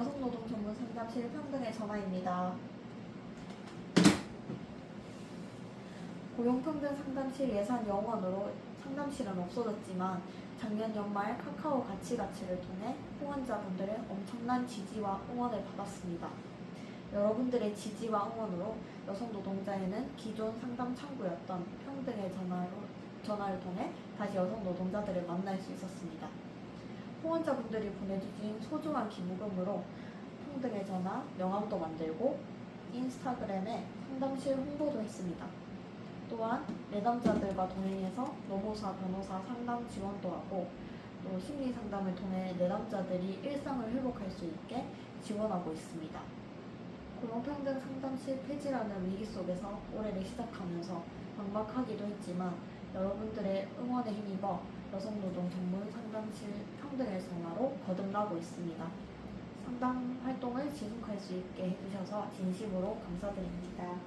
여성노동 전문 상담실 평등의 전화입니다. 고용평등 상담실 예산 영원으로 상담실은 없어졌지만 작년 연말 카카오 가치가치를 통해 후원자분들의 엄청난 지지와 응원을 받았습니다. 여러분들의 지지와 응원으로 여성 노동자에는 기존 상담 창구였던 평등의 전화로, 전화를 통해 다시 여성 노동자들을 만날 수 있었습니다. 후원자분들이 보내주신 소중한 기부금으로 평등의 전화 명함도 만들고 인스타그램에 상담실 홍보도 했습니다. 또한 내담자들과 동행해서 노무사, 변호사 상담 지원도 하고 또 심리 상담을 통해 내담자들이 일상을 회복할 수 있게 지원하고 있습니다. 고용평등 상담실 폐지라는 위기 속에서 올해를 시작하면서 막막하기도 했지만 여러분들의 응원에 힘입어 여성노동 전문 전화로 거듭나고 있습니다. 상담 활동을 지속할 수 있게 해주셔서 진심으로 감사드립니다.